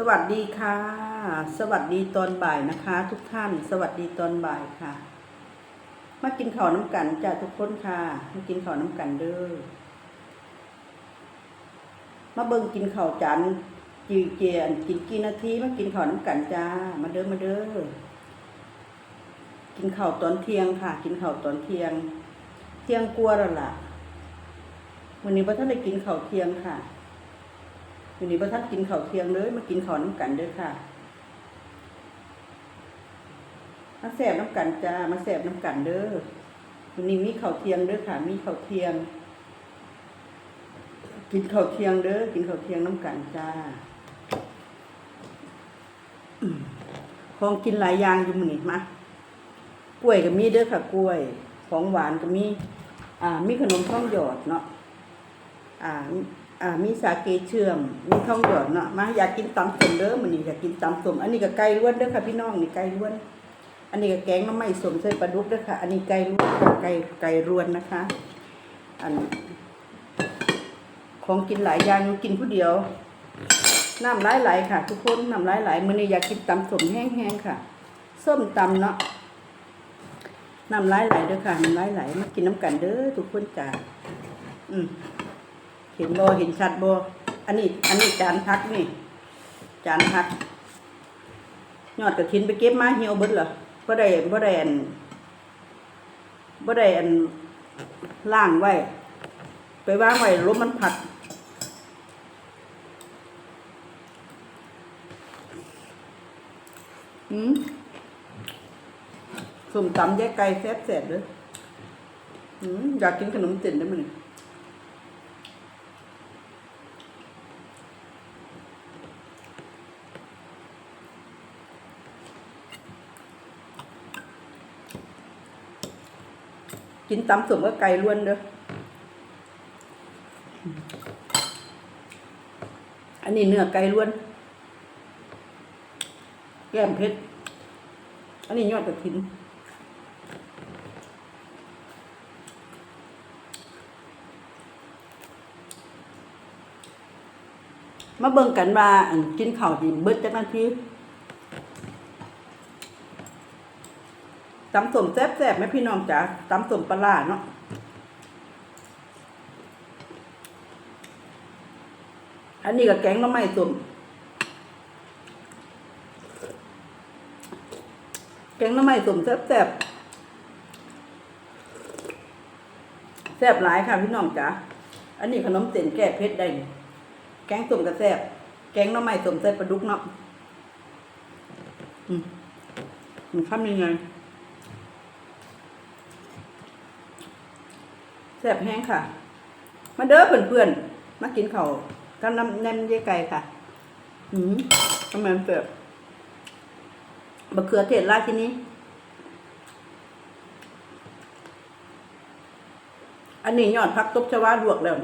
สวัสดีค่ะ สวัสดีตอนบ่ายนะคะ ทุกท่าน สวัสดีตอนบ่ายค่ะ มากินข้าวน้ำกันจ้าทุกคนค่ะมากินข้าวน้ำกันเด้อมาเบิ่งกินข้าวจานจีเจียนกินกี่นาทีมากินข้าวน้ำกันจ้า มาเด้อมาเด้อกินข้าวตอนเที่ยงค่ะ กินข้าวตอนเที่ยง เที่ยงกลัวแล้วล่ะวันนี้พระท่านได้กินข้าวเที่ยงค่ะ วันนี้พระท่านกินข้าวเที่ยงเลยมากินข้าวน้ำกันเด้อค่ะมาแสบน้ำกันจ้ามาแสบน้ำกันเด้อวันนี้มีข้าวเที่ยงเด้อค่ะ มีข้าวเที่ยง กินข้าวเที่ยงเด้อกินข้าวเที่ยงน้ำกันจ้าของกินหลายอย่างอยู่มื้อนี้มากล้วยก็มีเด้อค่ะ กล้วย ของหวานก็มี อ่า มีขนมข้องหยอดเนาะอ่า อ่ามีสาเกเชื่อมมีข้องหยอดเนาะมาอยากกินตำส้มเด้อมื้อนี้อยากกินตำส้มอันนี้ก็ไก่ล้วนเด้อค่ะพี่น้องนี่ไก่ล้วน อันนี้ก็แกงน้ำไม่สมใส่ปลาดุกด้วยค่ะ อันนี้ไก่ล้วนไก่ไก่รวนนะคะ อัน ของกินหลายอย่างกินผู้เดียวน้ำไหลไหลายๆค่ะ ทุกคนน้ำไหลไหลายๆมื้อนี้อยากกินตำสมแห้งๆค่ะ ส้มตำเนาะน้ำไหลไหลายๆเด้อค่ะน้ำไหลไหลายๆมากินน้ำกันเด้อทุกคนจ้าอืม เห็นบ่เห็นชัดบ่อันนี้ อันนี้จานพักนี่ จานพัก ยอดกระถินไปเก็บมาเหี่ยวเบิดเหรอบ่ได้บ่ได้อันบ่ได้อันล่างไว้ ไปวางไว้ลมมันผัด อืมส้มตำแยกไก่แซ่บแซ่บเลยอืมอยากกินขนมเส้นได้มั้ย กินตำสมกับไก่ล้วนเด้ออันนี้เนื้อไก่ล้วน แก้มเพชรอันนี้ยอดกระถินมาเบิ่งกันว่ากินข้าวดิเบิดจักนาที ตำส้มแซ่บๆไหมพี่น้องจ๋าตำส้มปลาเนาะอันนี้ก็แกงน้ำไม้ส้มแกงน้ำไม้ส้มแซ่บแซ่บแซ่บหลายค่ะพี่น้องจ๋าอันนี้ขนมเส้นแก้เผ็ดได้แกงส้มกระแซ่บแกงน้ำไม้ส้มใส่ปลาดุกเนาะอืมมันทำยังไง ซ่บแห้งค่ะ มาเด้อเพื่อนๆ มากินข้ากับน้ำแนมเยไก่ค่ะ อืมทำไมมันเปรี้ยวบะเขือเทศราดที่นี้ อันนี้ยอดพักตบชวาลวกแล้ว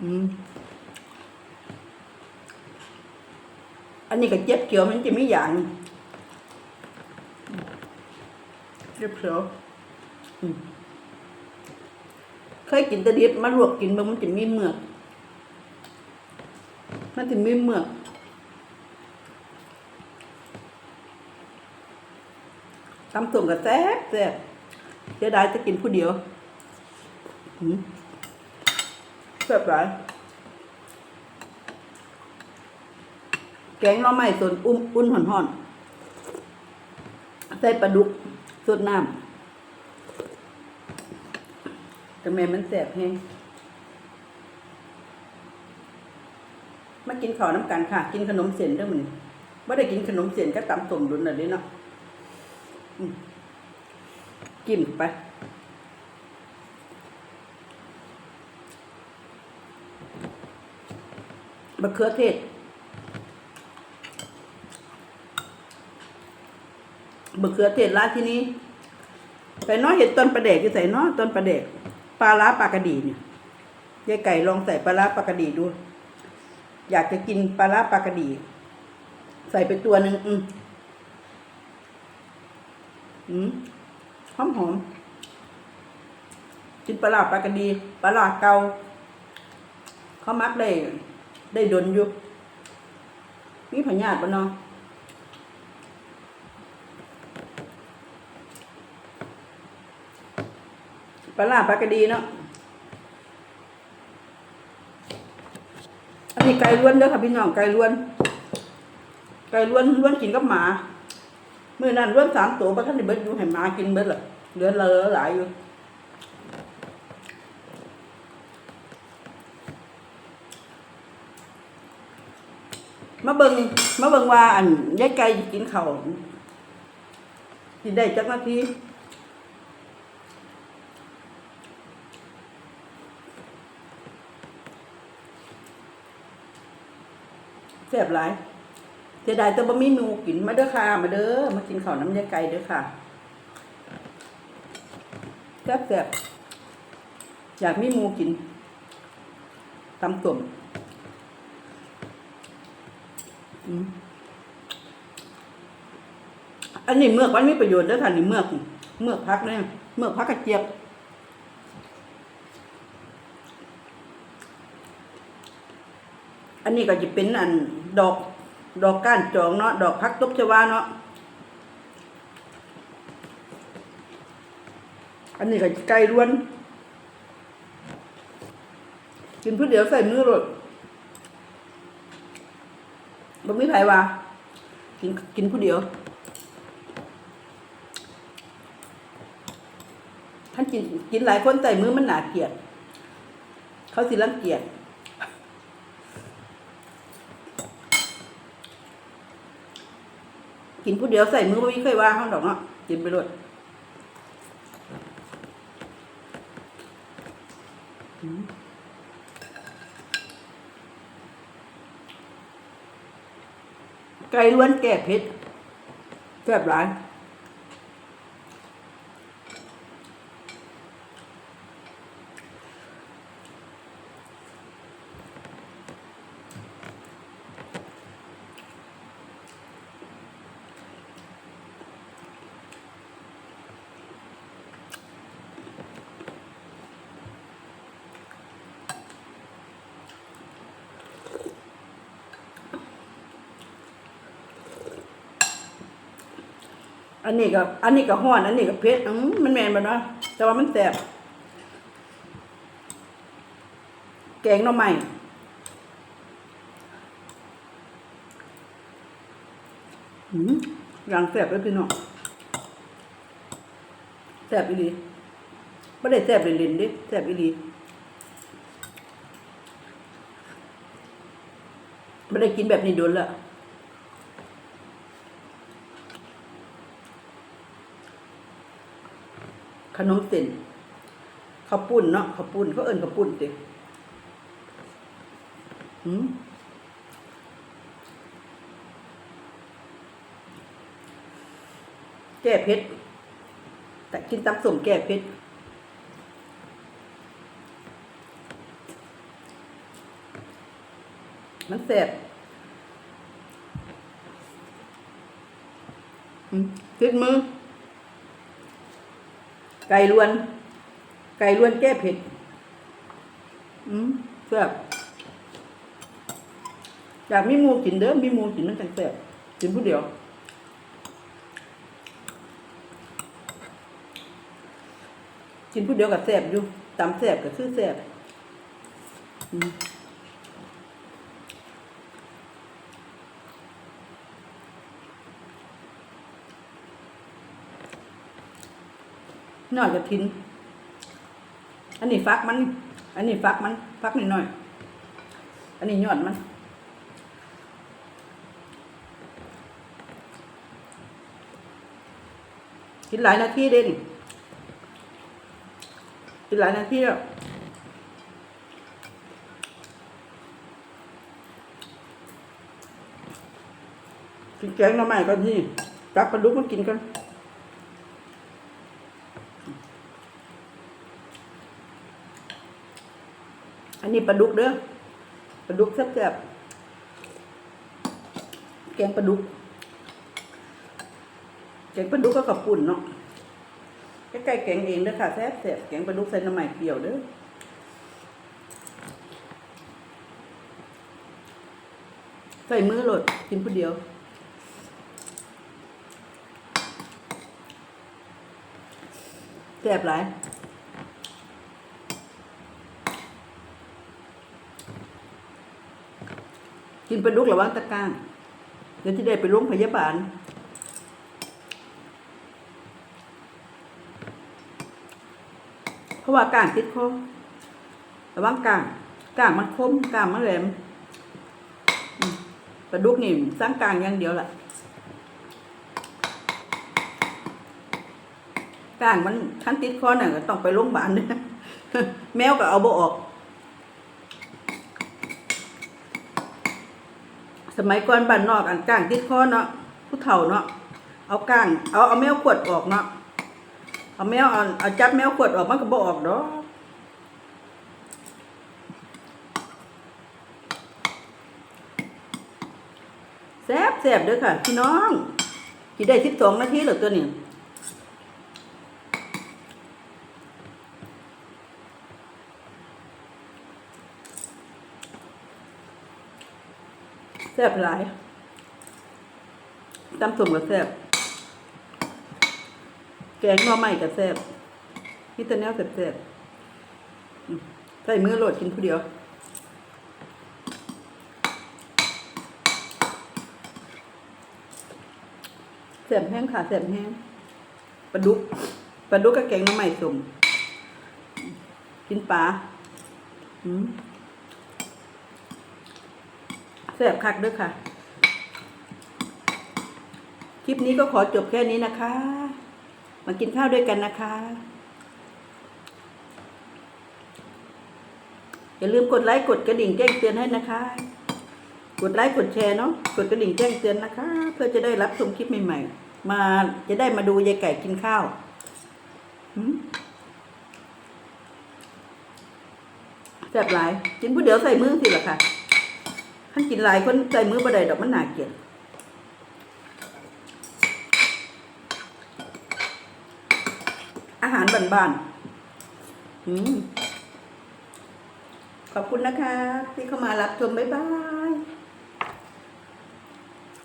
อืมอันนี้ก็เจ็บเขียวมันจะไม่อย่างเจ็บเขียว เคยกินตะดิบมาลวกกินบางมันจะมีเมือก มันจะมีเมือกตำส้มกับแซ่บแซ่บเสียดายจะกินผู้เดียวหืมแซ่บหลายแกงน่อไม้ส่วนอุ้มอุ่นห่อนห่อนๆใส่ปลาดุกสดน้ำ แต่แม่มันแซ่บแฮงมากินข้าวน้ำกันค่ะ กินขนมเส้นด้วยมันไม่ได้กินขนมเส้นก็ตำสมดุนน่ะเลยเนาะจิ้มเข้าไปมะเขือเทศมะเขือเทศร้านที่นี้ใส่น้อยเห็ดต้นประเดกที่ใส่น้อยต้นประเดก ปลาล้าปลากระดีเนี่ยยายไก่ลองใส่ปลาล้าปลากระดีดู อยากจะกินปลาล้าปลากระดี ใส่ไปตัวหนึ่งอืมอืมหอมหอมกินปลาร้าปลากระดีปลาร้าเกาเขามักได้ ได้ดนอยู่มีพญาติปะเนาะ ปลาล่าปลากระดีเนาะอันนี้ไก่ล้วนเด้อค่ะพี่น้องไก่ล้วน ไก่ล้วนล้วนกินกับหมาเมื่อนั้นล้วนสามตัวปะท่านได้เบิดอยู่ให้หมากินเบิดละเหลือเลือหลายอยู่มาเบิงมาเบิงว่าอันยายไก่กินข้าวกินได้จักนาที แซ่บหลายเสียดายแต่บ่มีหนูกินมาเด้อค่ะ มาเด้อมากินข้าวน้ำยาไก่เด้อค่ะแซ่บแซ่บอยากมีหมูกินตำตุ่มอืมอันนี้เมือกมันมีประโยชน์เด้วยค่ะนี่เมือกเมือกพักเนี่ยเมือกพักกระเจี๊ยบ อันนี้ก็จะเป็นอันดอกดอกก้านจองเนาะดอกพักตบชวาเนาะอันนี้ก็ไก่ล้วน กินเพื่อเดี๋ยวใส่มือรดบ่มีไผว่ากินกินผู้เดียวท่านกินกินหลายคนใส่มือมันหนาเกลียด เขาสิรังเกียจ กินผู้เดียวใส่มือบ่มีเคยว่าห้องดอกเนาะกินไปเลยไก่ล้วนแก่เผ็ดแซ่บหลาย นนี้ก็ อันนี้ก็ห้อน อันนี้ก็เผ็ดอืมมันแมนบ่เนาะแต่ว่ามันแซ่บแกงหน่อไม้อืมอย่างแซ่บเลยพี่น้องแซ่บอีหลีบ่ได้แซ่บเล่นๆเดิแซ่บอีหลีบ่ได้กินแบบนี้โดนและ ขนมเส้นข้าวปุ้นเนาะข้าวปุ้นเขาเอิ้นข้าวปุ้นติหืมแก้เผ็ดแต่กินตำส้มแก้เผ็ดมันแซ่บอืมติดมือ ไก่ล้วน ไก่ล้วนแก้เผ็ด อืมแซ่บอยากมีมูกินเด้อมีมูกินมันจังแซ่บกินผู้เดียวกินผู้เดียวกับแซ่บอยู่ตำแซ่บกับซื้อแซ่บอืม น่อยจะทิ้นอันนี้ฟักมัน อันนี้ฟักมัน ฟักนิดหน่อย อันนี้ยอดมันกินหลายนาทีเด่นกินหลายนาทีแล้วกินแกงหน่อไม้กันที่จับปลาดุกมากินกัน นนี้ปลาดุกเด้อปลาดุกแซ่บๆแกงปลาดุกแกงปลาดุกก็กับปุ่นเนาะใกล้ๆแกงเองเด้อค่ะแซ่บแซ่บแกงปลาดุกใส่น้ำใหม่เปรี้ยวเด้อใส่มือโหลดกินผู้เดียวแซ่บหลาย กินปลาดุกระวังตะก้างเดี๋ยวที่ได้ไปโรงพยาบาลเพราะว่าก้างติดคอระวังก้างก้างมันคมก้างมันแหลมปลาดุกนี่สร้างกลางอย่างเดียวแหละก้างมันคันติดคอน่ะก็ต้องไปโรงพยาบาลเนี่ยแมวก็เอาโบออก ส มัยก่อนบ้านนอกอันก้างติดคอเนาะผู้เฒ่าเนาะเอาก้างเอาเอาแมวขวดออกเนาะเอาแมวเอาเอาจับแมวขวดออกมันก็บ่ออกดอกแซ่บแซ่บเด้อค่ะพี่น้องกี่ได้สิบสองนาทีเหรอตัวนี้ ซ่บหลายตำส้มกับแซ่บแกงหน่อไม้กับแซ่บนี่แต่แนวแซ่บๆใส่มือโหลดกินผู้เดียวแซ่บแห้งค่ะแซ่บแห้งปลาดุกปลาดุกกับแกงหน้ำใหม่สมกินปลาอืม ซ่บคักด้วยค่ะ คลิปนี้ก็ขอจบแค่นี้นะคะ มากินข้าวด้วยกันนะคะ อย่าลืมกดไลค์กดกระดิ่งแจ้งเตือนให้นะคะ กดไลค์กดแชร์เนาะกดกระดิ่งแจ้งเตือนนะคะ เพื่อจะได้รับชมคลิปใหม่ ๆ มาจะได้มาดูยายไก่กินข้าวแซ่บหลายกินผู้เดียวใส่มือสิล่ะค่ะ ท่านกินหลายคนใจมือบ่ได้ดอกมันหนาเกลียดอาหารบ้านๆอืมขอบคุณนะคะ ที่เข้ามารับชมบ๊ายบาย